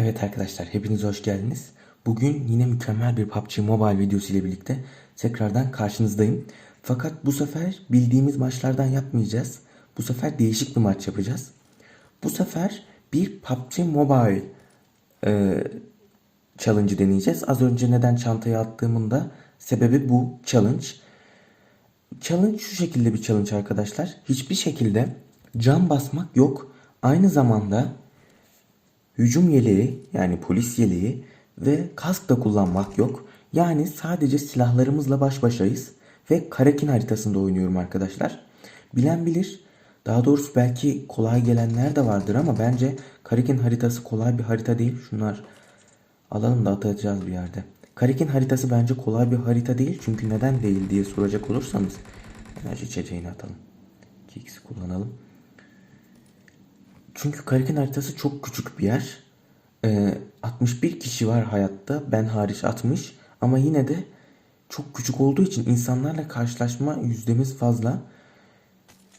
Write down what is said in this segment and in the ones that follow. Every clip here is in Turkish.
Evet arkadaşlar hepiniz hoş geldiniz. Bugün yine mükemmel bir PUBG Mobile videosu ile birlikte tekrardan karşınızdayım. Fakat bu sefer bildiğimiz maçlardan yapmayacağız. Bu sefer değişik bir maç yapacağız. Bu sefer bir PUBG Mobile e, challenge deneyeceğiz. Az önce neden çantaya attığımın da sebebi bu challenge. Challenge şu şekilde bir challenge arkadaşlar. Hiçbir şekilde cam basmak yok. Aynı zamanda hücum yeleği yani polis yeleği ve kask da kullanmak yok. Yani sadece silahlarımızla baş başayız ve Karakin haritasında oynuyorum arkadaşlar. Bilen bilir. Daha doğrusu belki kolay gelenler de vardır ama bence Karakin haritası kolay bir harita değil. Şunlar alalım da atacağız bir yerde. Karakin haritası bence kolay bir harita değil. Çünkü neden değil diye soracak olursanız enerji içeceğini atalım. 2x kullanalım. Çünkü Karakin haritası çok küçük bir yer. Ee, 61 kişi var hayatta. Ben hariç 60. Ama yine de çok küçük olduğu için insanlarla karşılaşma yüzdemiz fazla.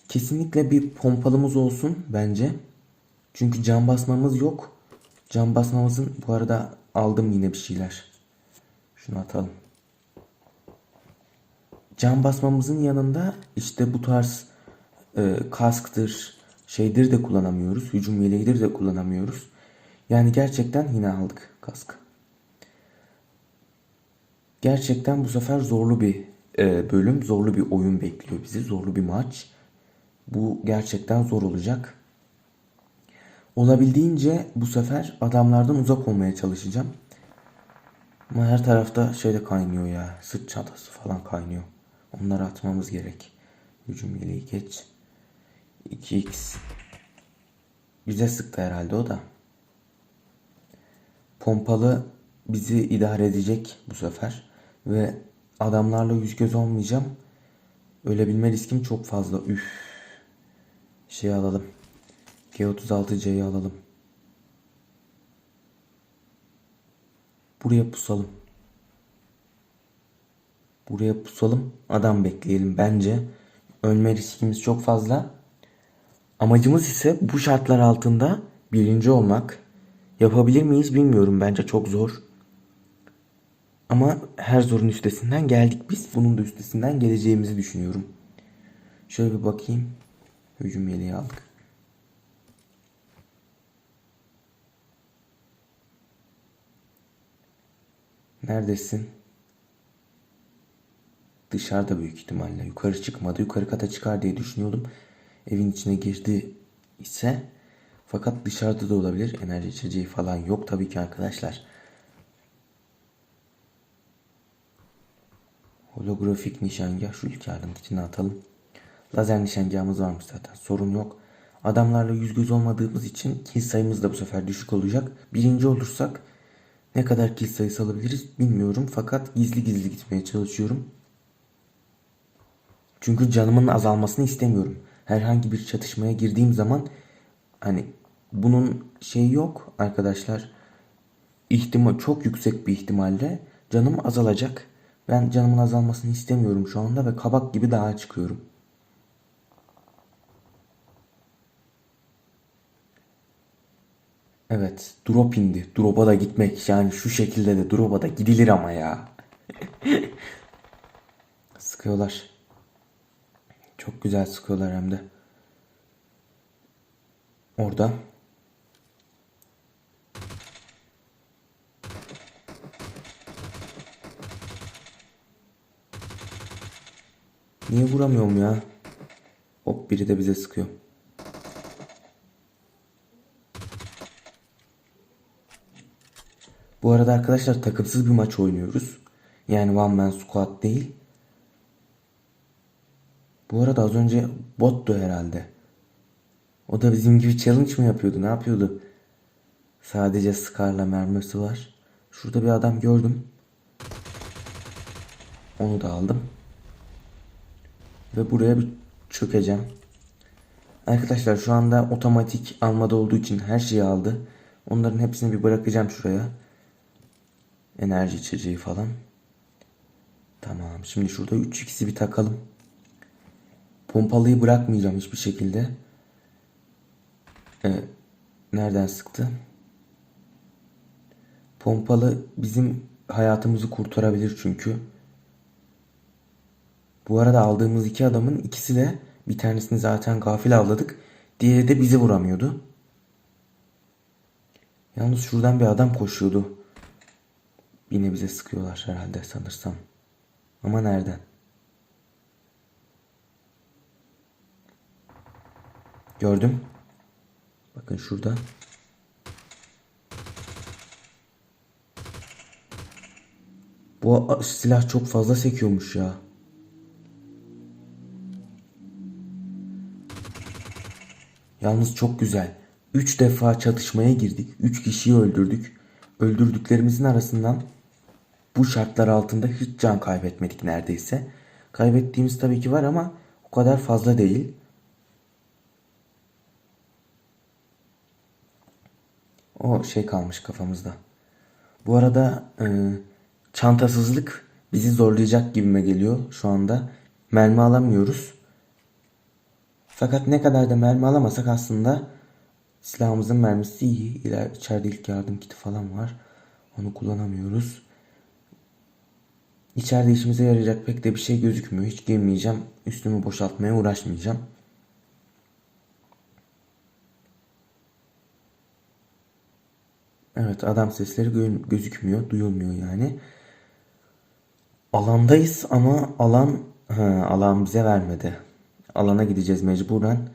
Kesinlikle bir pompalımız olsun bence. Çünkü can basmamız yok. Can basmamızın bu arada aldım yine bir şeyler. Şunu atalım. Can basmamızın yanında işte bu tarz e, kasktır, şeydir de kullanamıyoruz. Hücum yeleğidir de kullanamıyoruz. Yani gerçekten yine aldık kask. Gerçekten bu sefer zorlu bir e, bölüm, zorlu bir oyun bekliyor bizi. Zorlu bir maç. Bu gerçekten zor olacak. Olabildiğince bu sefer adamlardan uzak olmaya çalışacağım. Ama her tarafta şey de kaynıyor ya. Sırt çantası falan kaynıyor. Onları atmamız gerek. Hücum yeleği geç. 2x. Bize sıktı herhalde o da. Pompalı bizi idare edecek bu sefer. Ve adamlarla yüz göz olmayacağım. Ölebilme riskim çok fazla. Üf. Şey alalım. G36C'yi alalım. Buraya pusalım. Buraya pusalım. Adam bekleyelim bence. Ölme riskimiz çok fazla. Amacımız ise bu şartlar altında birinci olmak. Yapabilir miyiz bilmiyorum. Bence çok zor. Ama her zorun üstesinden geldik biz. Bunun da üstesinden geleceğimizi düşünüyorum. Şöyle bir bakayım. Hücum yeleği aldık. Neredesin? Dışarıda büyük ihtimalle. Yukarı çıkmadı. Yukarı kata çıkar diye düşünüyordum. Evin içine girdi ise fakat dışarıda da olabilir. Enerji içeceği falan yok tabii ki arkadaşlar. Holografik nişangah şu yardım kitini atalım. Lazer nişangahımız varmış zaten. Sorun yok. Adamlarla yüz göz olmadığımız için kill sayımız da bu sefer düşük olacak. Birinci olursak ne kadar kill sayısı alabiliriz bilmiyorum. Fakat gizli gizli gitmeye çalışıyorum. Çünkü canımın azalmasını istemiyorum. Herhangi bir çatışmaya girdiğim zaman hani bunun şeyi yok arkadaşlar. İhtimal çok yüksek bir ihtimalle canım azalacak. Ben canımın azalmasını istemiyorum şu anda ve kabak gibi dağa çıkıyorum. Evet, drop indi. Drop'a da gitmek yani şu şekilde de drop'a da gidilir ama ya. Sıkıyorlar. Çok güzel sıkıyorlar hem de. Orada. Niye vuramıyorum ya? Hop biri de bize sıkıyor. Bu arada arkadaşlar takımsız bir maç oynuyoruz. Yani one man squad değil. Bu arada az önce bottu herhalde. O da bizim gibi challenge mı yapıyordu? Ne yapıyordu? Sadece Scar'la mermisi var. Şurada bir adam gördüm. Onu da aldım. Ve buraya bir çökeceğim. Arkadaşlar şu anda otomatik almada olduğu için her şeyi aldı. Onların hepsini bir bırakacağım şuraya. Enerji içeceği falan. Tamam. Şimdi şurada 3x'i bir takalım. Pompalıyı bırakmayacağım hiçbir şekilde. Ee, nereden sıktı? Pompalı bizim hayatımızı kurtarabilir çünkü. Bu arada aldığımız iki adamın ikisi de bir tanesini zaten gafil avladık. Diğeri de bizi vuramıyordu. Yalnız şuradan bir adam koşuyordu. Yine bize sıkıyorlar herhalde sanırsam. Ama nereden? Gördüm. Bakın şurada. Bu silah çok fazla sekiyormuş ya. Yalnız çok güzel. Üç defa çatışmaya girdik. Üç kişiyi öldürdük. Öldürdüklerimizin arasından bu şartlar altında hiç can kaybetmedik neredeyse. Kaybettiğimiz tabii ki var ama o kadar fazla değil. O şey kalmış kafamızda. Bu arada e, çantasızlık bizi zorlayacak gibime geliyor şu anda. Mermi alamıyoruz. Fakat ne kadar da mermi alamasak aslında silahımızın mermisi iyi. İler, içeride ilk yardım kiti falan var. Onu kullanamıyoruz. İçeride işimize yarayacak pek de bir şey gözükmüyor. Hiç girmeyeceğim. Üstümü boşaltmaya uğraşmayacağım. Evet adam sesleri gö- gözükmüyor, duyulmuyor yani. Alandayız ama alan ha, alan bize vermedi. Alana gideceğiz mecburen.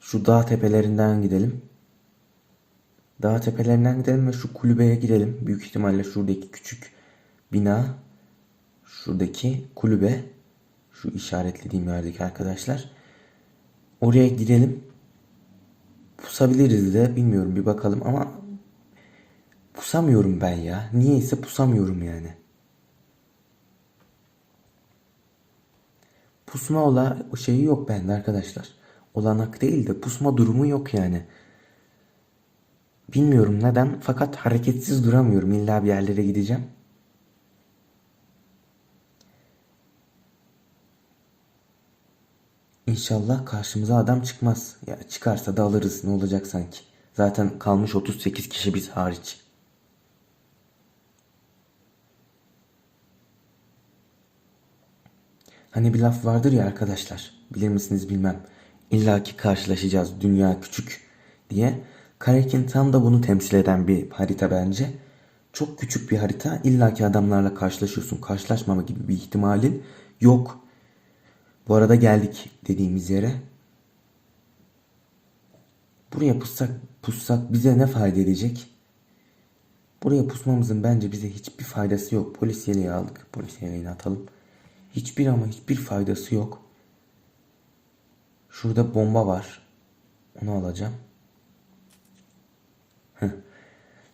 Şu dağ tepelerinden gidelim. Dağ tepelerinden gidelim ve şu kulübeye girelim. Büyük ihtimalle şuradaki küçük bina, şuradaki kulübe, şu işaretlediğim yerdeki arkadaşlar. Oraya girelim. Pusabiliriz de bilmiyorum bir bakalım ama pusamıyorum ben ya. Niyeyse pusamıyorum yani. Pusma ola şeyi yok bende arkadaşlar. Olanak değil de pusma durumu yok yani. Bilmiyorum neden fakat hareketsiz duramıyorum. İlla bir yerlere gideceğim. İnşallah karşımıza adam çıkmaz. Ya çıkarsa da alırız ne olacak sanki. Zaten kalmış 38 kişi biz hariç. Hani bir laf vardır ya arkadaşlar. Bilir misiniz bilmem. İlla ki karşılaşacağız dünya küçük diye. Karekin tam da bunu temsil eden bir harita bence. Çok küçük bir harita. İlla ki adamlarla karşılaşıyorsun. Karşılaşmama gibi bir ihtimalin yok. Bu arada geldik dediğimiz yere. Buraya pussak, pussak bize ne fayda edecek? Buraya pusmamızın bence bize hiçbir faydası yok. Polis yeleği aldık. Polis yeleğini atalım. Hiçbir ama hiçbir faydası yok. Şurada bomba var. Onu alacağım.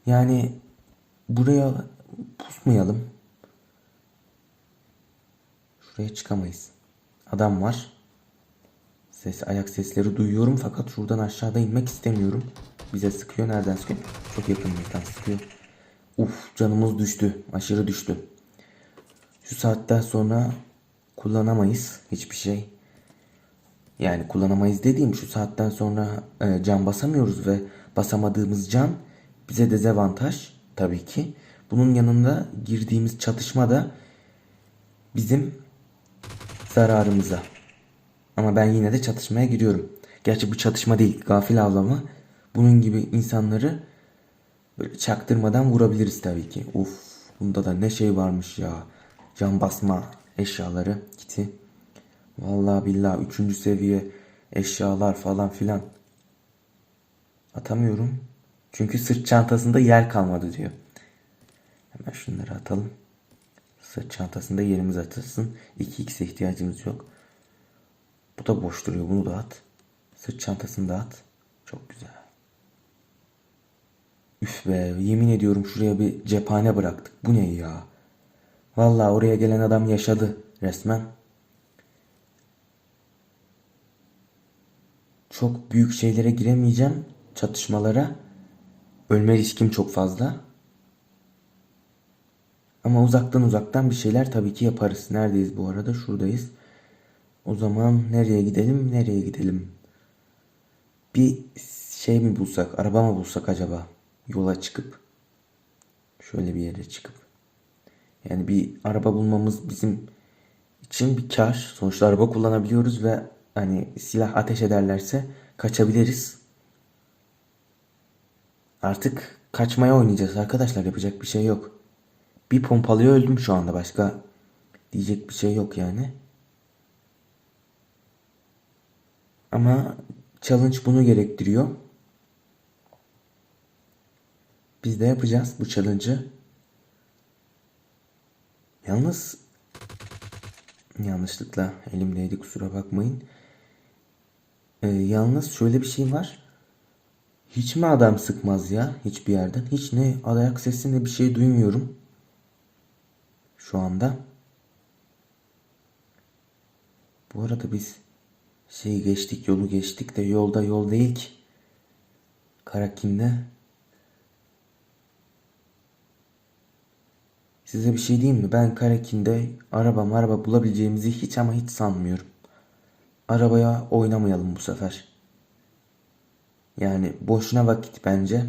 Yani buraya pusmayalım. Şuraya çıkamayız. Adam var. Ses, ayak sesleri duyuyorum fakat şuradan aşağıda inmek istemiyorum. Bize sıkıyor. Nereden sıkıyor? Çok yakınlıktan sıkıyor. Uf canımız düştü. Aşırı düştü. Şu saatten sonra kullanamayız hiçbir şey. Yani kullanamayız dediğim şu saatten sonra e, can basamıyoruz ve basamadığımız can bize dezavantaj tabii ki. Bunun yanında girdiğimiz çatışma da bizim zararımıza. Ama ben yine de çatışmaya giriyorum. Gerçi bu çatışma değil, gafil avlama. Bunun gibi insanları böyle çaktırmadan vurabiliriz tabii ki. Uf, bunda da ne şey varmış ya. Can basma eşyaları, kiti. Vallahi billahi üçüncü seviye eşyalar falan filan. Atamıyorum. Çünkü sırt çantasında yer kalmadı diyor. Hemen şunları atalım. Sırt çantasında yerimiz açılsın. 2x'e ihtiyacımız yok. Bu da boş duruyor. Bunu da at. Sırt çantasını da at. Çok güzel. Üf be yemin ediyorum şuraya bir cephane bıraktık. Bu ne ya? Vallahi oraya gelen adam yaşadı resmen. Çok büyük şeylere giremeyeceğim. Çatışmalara. Ölme riskim çok fazla. Ama uzaktan uzaktan bir şeyler tabii ki yaparız. Neredeyiz bu arada? Şuradayız. O zaman nereye gidelim? Nereye gidelim? Bir şey mi bulsak? Araba mı bulsak acaba? Yola çıkıp. Şöyle bir yere çıkıp. Yani bir araba bulmamız bizim için bir kar. Sonuçta araba kullanabiliyoruz ve hani silah ateş ederlerse kaçabiliriz. Artık kaçmaya oynayacağız arkadaşlar. Yapacak bir şey yok. Bir pompalıya öldüm şu anda. Başka diyecek bir şey yok yani. Ama challenge bunu gerektiriyor. Biz de yapacağız bu challenge'ı. Yalnız yanlışlıkla elimdeydi kusura bakmayın. Ee, yalnız şöyle bir şey var. Hiç mi adam sıkmaz ya hiçbir yerden? Hiç ne ayak sesi ne bir şey duymuyorum. Şu anda. Bu arada biz şey geçtik yolu geçtik de yolda yol değil ki. Karakin'de. Size bir şey diyeyim mi? Ben Karakin'de araba araba bulabileceğimizi hiç ama hiç sanmıyorum. Arabaya oynamayalım bu sefer. Yani boşuna vakit bence.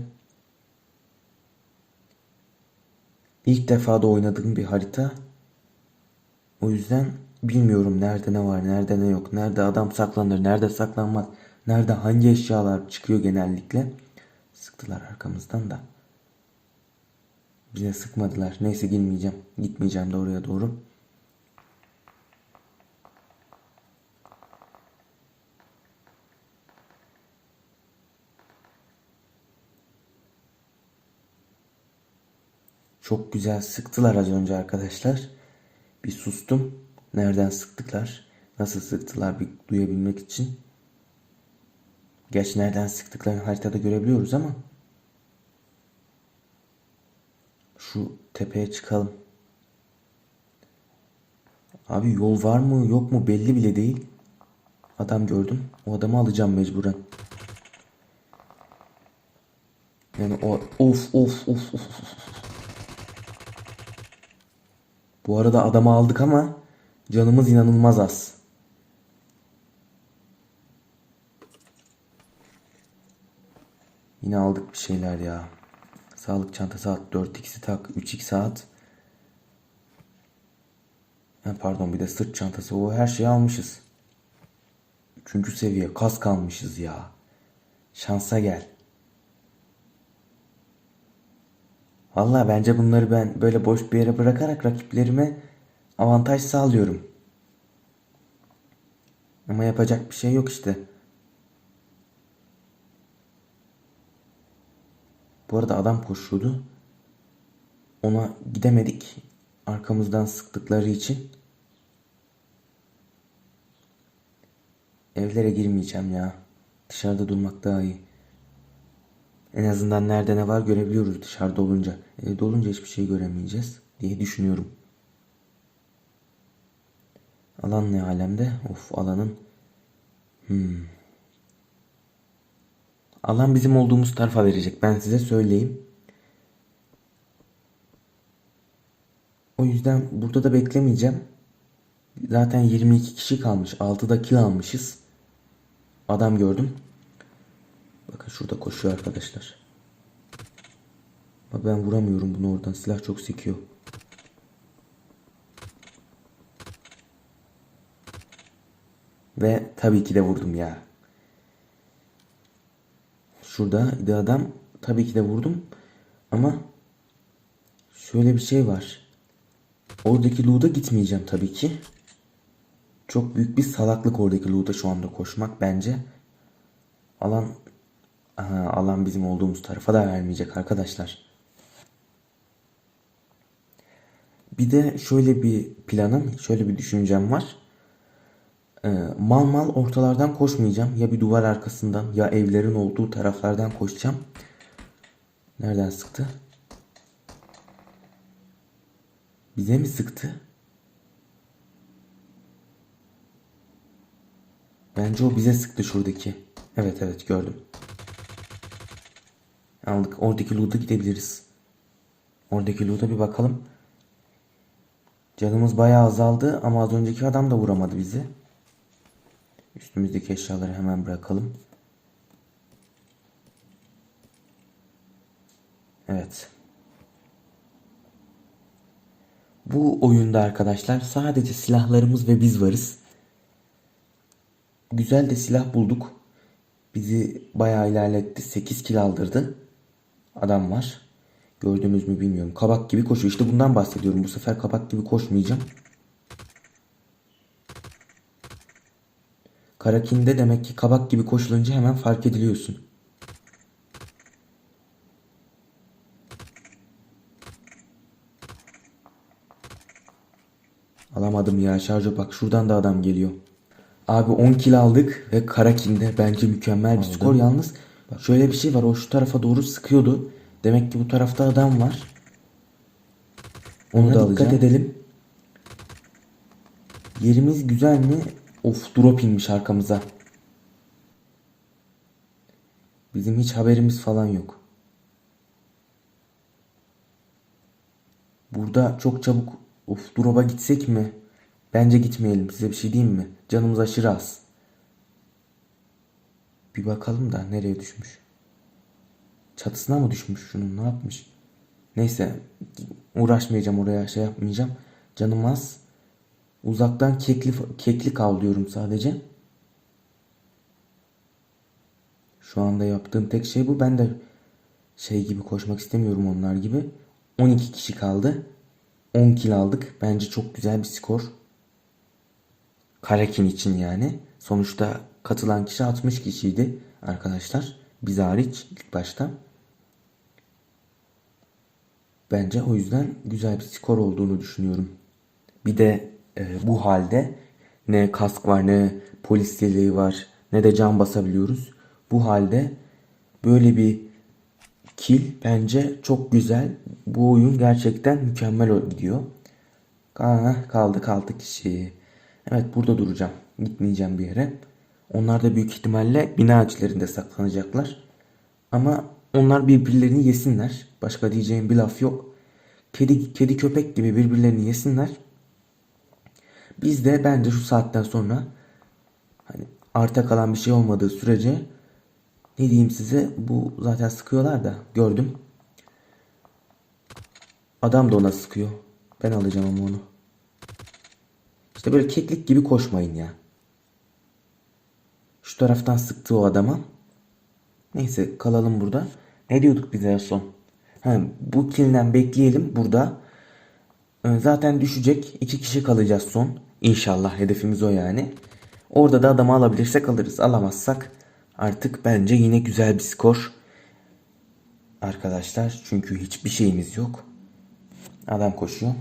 İlk defa da oynadığım bir harita. O yüzden bilmiyorum nerede ne var, nerede ne yok, nerede adam saklanır, nerede saklanmaz, nerede hangi eşyalar çıkıyor genellikle. Sıktılar arkamızdan da. Bize sıkmadılar. Neyse girmeyeceğim. Gitmeyeceğim de oraya doğru. Çok güzel sıktılar az önce arkadaşlar. Bir sustum. Nereden sıktılar? Nasıl sıktılar bir duyabilmek için. Gerçi nereden sıktıklarını haritada görebiliyoruz ama. Şu tepeye çıkalım. Abi yol var mı yok mu belli bile değil. Adam gördüm. O adamı alacağım mecburen. Yani o of of of of. Bu arada adamı aldık ama canımız inanılmaz az. Yine aldık bir şeyler ya. Sağlık çantası at 4x'i tak 3x at. Pardon bir de sırt çantası o her şeyi almışız. Üçüncü seviye kask almışız ya. Şansa gel. Valla bence bunları ben böyle boş bir yere bırakarak rakiplerime avantaj sağlıyorum. Ama yapacak bir şey yok işte. Bu arada adam koşuyordu. Ona gidemedik. Arkamızdan sıktıkları için. Evlere girmeyeceğim ya. Dışarıda durmak daha iyi. En azından nerede ne var görebiliyoruz dışarıda olunca. Evde olunca hiçbir şey göremeyeceğiz diye düşünüyorum. Alan ne alemde? Of alanın. Hmm. Alan bizim olduğumuz tarafa verecek. Ben size söyleyeyim. O yüzden burada da beklemeyeceğim. Zaten 22 kişi kalmış. 6'da kill almışız. Adam gördüm. Bakın şurada koşuyor arkadaşlar. Bak ben vuramıyorum bunu oradan. Silah çok sekiyor. Ve tabii ki de vurdum ya. Şurada bir adam tabii ki de vurdum. Ama şöyle bir şey var. Oradaki loot'a gitmeyeceğim tabii ki. Çok büyük bir salaklık oradaki loot'a şu anda koşmak bence. Alan Aha, alan bizim olduğumuz tarafa da vermeyecek arkadaşlar. Bir de şöyle bir planım, şöyle bir düşüncem var. Ee, mal mal ortalardan koşmayacağım. Ya bir duvar arkasından ya evlerin olduğu taraflardan koşacağım. Nereden sıktı? Bize mi sıktı? Bence o bize sıktı şuradaki. Evet evet gördüm. Aldık. Oradaki loot'a gidebiliriz. Oradaki loot'a bir bakalım. Canımız bayağı azaldı ama az önceki adam da vuramadı bizi. Üstümüzdeki eşyaları hemen bırakalım. Evet. Bu oyunda arkadaşlar sadece silahlarımız ve biz varız. Güzel de silah bulduk. Bizi bayağı ilerletti. 8 kill aldırdı. Adam var. Gördünüz mü bilmiyorum. Kabak gibi koşuyor. İşte bundan bahsediyorum. Bu sefer kabak gibi koşmayacağım. Karakinde demek ki kabak gibi koşulunca hemen fark ediliyorsun. Alamadım ya şarjı bak şuradan da adam geliyor. Abi 10 kill aldık ve Karakin'de bence mükemmel bir skor yalnız. Şöyle bir şey var o şu tarafa doğru sıkıyordu. Demek ki bu tarafta adam var. Ona da dikkat edelim. Yerimiz güzel mi? Of drop inmiş arkamıza. Bizim hiç haberimiz falan yok. Burada çok çabuk of drop'a gitsek mi? Bence gitmeyelim. Size bir şey diyeyim mi? Canımız aşırı az. Bir bakalım da nereye düşmüş. Çatısına mı düşmüş şunun ne yapmış? Neyse uğraşmayacağım oraya şey yapmayacağım. Canım az. Uzaktan kekli, keklik avlıyorum sadece. Şu anda yaptığım tek şey bu. Ben de şey gibi koşmak istemiyorum onlar gibi. 12 kişi kaldı. 10 kill aldık. Bence çok güzel bir skor. Karakin için yani. Sonuçta katılan kişi 60 kişiydi arkadaşlar. Biz hariç ilk başta. Bence o yüzden güzel bir skor olduğunu düşünüyorum. Bir de e, bu halde ne kask var ne polis yeleği var ne de can basabiliyoruz. Bu halde böyle bir kill bence çok güzel. Bu oyun gerçekten mükemmel gidiyor. Ah, kaldı kaldı kişi. Evet burada duracağım. Gitmeyeceğim bir yere. Onlar da büyük ihtimalle bina içlerinde saklanacaklar. Ama onlar birbirlerini yesinler. Başka diyeceğim bir laf yok. Kedi, kedi köpek gibi birbirlerini yesinler. Biz de bence şu saatten sonra hani arta kalan bir şey olmadığı sürece ne diyeyim size bu zaten sıkıyorlar da gördüm. Adam da ona sıkıyor. Ben alacağım ama onu. İşte böyle keklik gibi koşmayın ya. Şu taraftan sıktı o adama. Neyse kalalım burada. Ne diyorduk biz en son? Ha, bu kilden bekleyelim burada. Ee, Zaten düşecek. iki kişi kalacağız son. İnşallah hedefimiz o yani. Orada da adamı alabilirsek alırız. Alamazsak artık bence yine güzel bir skor. Arkadaşlar çünkü hiçbir şeyimiz yok. Adam koşuyor.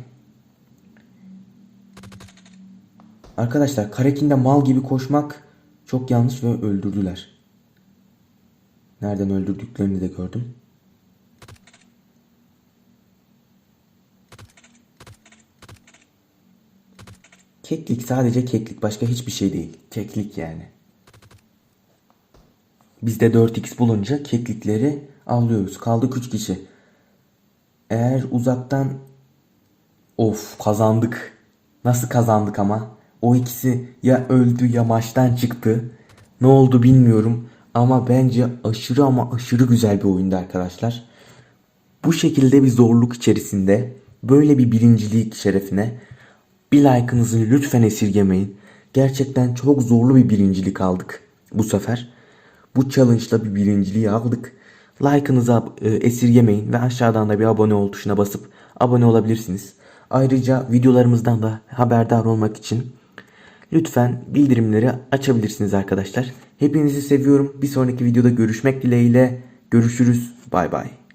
Arkadaşlar Karakin'de mal gibi koşmak çok yanlış ve öldürdüler. Nereden öldürdüklerini de gördüm. Keklik sadece keklik başka hiçbir şey değil. Keklik yani. Biz de 4x bulunca keklikleri avlıyoruz. Kaldık 3 kişi. Eğer uzaktan of kazandık. Nasıl kazandık ama? O ikisi ya öldü ya maçtan çıktı. Ne oldu bilmiyorum. Ama bence aşırı ama aşırı güzel bir oyundu arkadaşlar. Bu şekilde bir zorluk içerisinde böyle bir birincilik şerefine bir like'ınızı lütfen esirgemeyin. Gerçekten çok zorlu bir birincilik aldık bu sefer. Bu challenge'la bir birinciliği aldık. Like'ınızı e, esirgemeyin ve aşağıdan da bir abone ol tuşuna basıp abone olabilirsiniz. Ayrıca videolarımızdan da haberdar olmak için lütfen bildirimleri açabilirsiniz arkadaşlar. Hepinizi seviyorum. Bir sonraki videoda görüşmek dileğiyle. Görüşürüz. Bay bay.